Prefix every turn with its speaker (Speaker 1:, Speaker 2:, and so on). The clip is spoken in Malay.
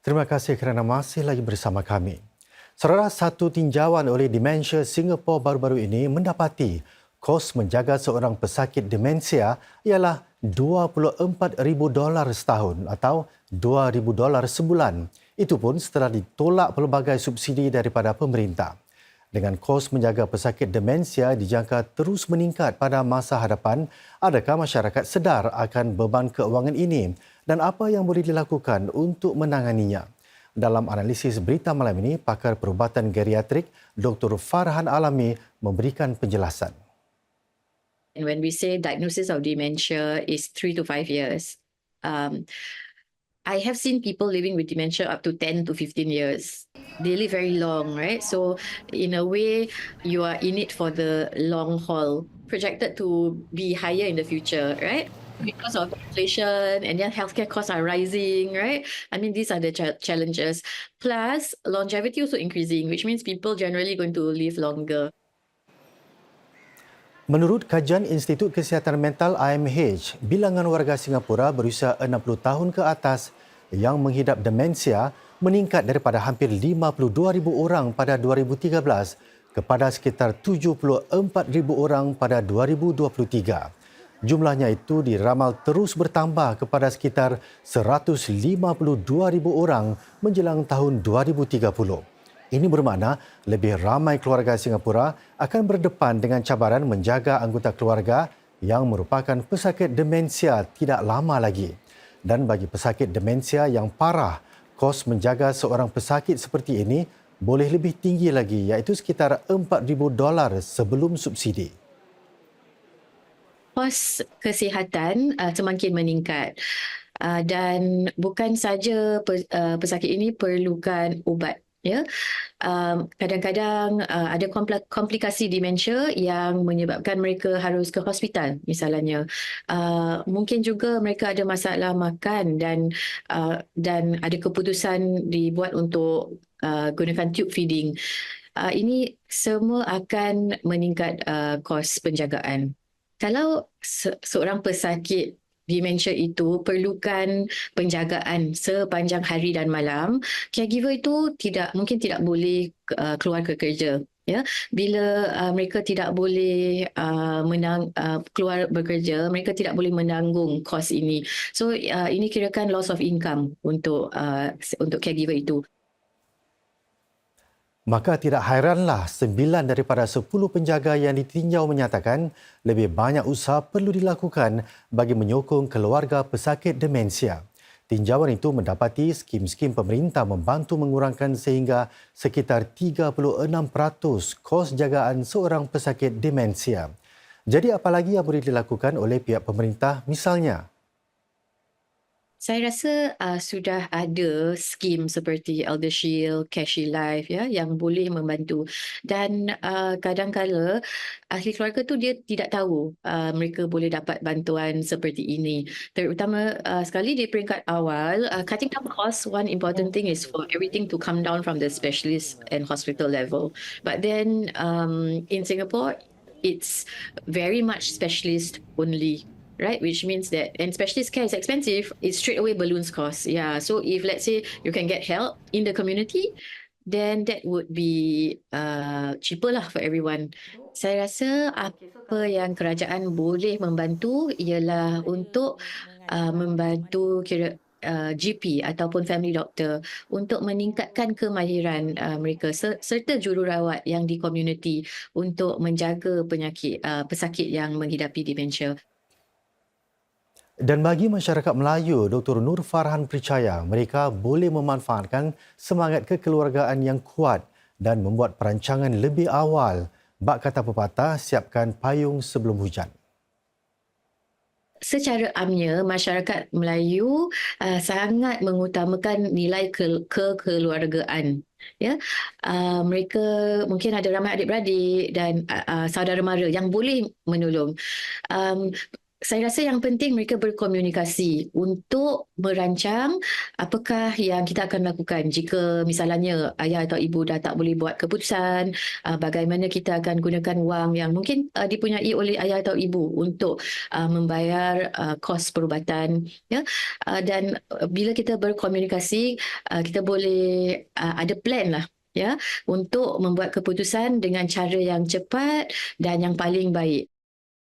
Speaker 1: Terima kasih kerana masih lagi bersama kami. Saudara satu tinjauan oleh Dementia Singapore baru-baru ini mendapati kos menjaga seorang pesakit demensia ialah 24,000 dolar setahun atau 2,000 dolar sebulan. Itu pun setelah ditolak pelbagai subsidi daripada pemerintah. Dengan kos menjaga pesakit demensia dijangka terus meningkat pada masa hadapan, adakah masyarakat sedar akan beban keuangan ini dan apa yang boleh dilakukan untuk menanganinya? Dalam analisis berita malam ini, pakar perubatan geriatrik Dr. Farhan Alami memberikan penjelasan.
Speaker 2: And when we say diagnosis of dementia is three to five years, um, I have seen people living with dementia up to 10 to 15 years. They live very long, right? So, in a way, you are in it for the long haul, projected to be higher in the future, right? Because of inflation and then healthcare costs are rising, right? I mean, these are the ch- challenges. Plus, longevity also increasing, which means people generally going to live longer.
Speaker 1: Menurut kajian Institut Kesihatan Mental IMH, bilangan warga Singapura berusia 60 tahun ke atas yang menghidap demensia meningkat daripada hampir 52,000 orang pada 2013 kepada sekitar 74,000 orang pada 2023. Jumlahnya itu diramal terus bertambah kepada sekitar 152,000 orang menjelang tahun 2030. Ini bermakna lebih ramai keluarga Singapura akan berdepan dengan cabaran menjaga anggota keluarga yang merupakan pesakit demensia tidak lama lagi. Dan bagi pesakit demensia yang parah, kos menjaga seorang pesakit seperti ini boleh lebih tinggi lagi iaitu sekitar 4,000 dolar sebelum subsidi.
Speaker 2: Kos kesihatan uh, semakin meningkat. Uh, dan bukan saja pe, uh, pesakit ini perlukan ubat ya. Um, kadang-kadang uh, ada komplikasi dementia yang menyebabkan mereka harus ke hospital misalnya. Uh, mungkin juga mereka ada masalah makan dan uh, dan ada keputusan dibuat untuk uh, gunakan tube feeding. Uh, ini semua akan meningkat uh, kos penjagaan kalau se- seorang pesakit dementia itu perlukan penjagaan sepanjang hari dan malam, caregiver itu tidak mungkin tidak boleh uh, keluar ke kerja. Ya, bila uh, mereka tidak boleh uh, menang uh, keluar bekerja, mereka tidak boleh menanggung kos ini. So uh, ini kirakan loss of income untuk uh, untuk caregiver itu.
Speaker 1: Maka tidak hairanlah sembilan daripada sepuluh penjaga yang ditinjau menyatakan lebih banyak usaha perlu dilakukan bagi menyokong keluarga pesakit demensia. Tinjauan itu mendapati skim-skim pemerintah membantu mengurangkan sehingga sekitar 36% kos jagaan seorang pesakit demensia. Jadi apa lagi yang boleh dilakukan oleh pihak pemerintah misalnya?
Speaker 2: Saya rasa uh, sudah ada skim seperti ElderShield, CareShield Life ya yang boleh membantu dan uh, kadang-kala ahli keluarga tu dia tidak tahu uh, mereka boleh dapat bantuan seperti ini. Terutama uh, sekali di peringkat awal, uh, cutting down cost one important thing is for everything to come down from the specialist and hospital level. But then um, in Singapore, it's very much specialist only right? Which means that, and specialist care is expensive, it straight away balloons cost. Yeah. So if let's say you can get help in the community, then that would be uh, cheaper lah for everyone. Saya rasa apa yang kerajaan boleh membantu ialah untuk uh, membantu kira uh, GP ataupun family doctor untuk meningkatkan kemahiran uh, mereka serta jururawat yang di community untuk menjaga penyakit uh, pesakit yang menghidapi dementia.
Speaker 1: Dan bagi masyarakat Melayu, Dr. Nur Farhan percaya mereka boleh memanfaatkan semangat kekeluargaan yang kuat dan membuat perancangan lebih awal. Bak kata pepatah, siapkan payung sebelum hujan.
Speaker 2: Secara amnya, masyarakat Melayu uh, sangat mengutamakan nilai ke- kekeluargaan. Ya, uh, mereka mungkin ada ramai adik-beradik dan uh, uh, saudara mara yang boleh menolong. Um, saya rasa yang penting mereka berkomunikasi untuk merancang apakah yang kita akan lakukan. Jika misalnya ayah atau ibu dah tak boleh buat keputusan uh, bagaimana kita akan gunakan wang yang mungkin uh, dipunyai oleh ayah atau ibu untuk uh, membayar kos perubatan ya. Dan bila kita berkomunikasi kita boleh ada plan lah ya untuk membuat keputusan dengan cara yang cepat dan yang paling baik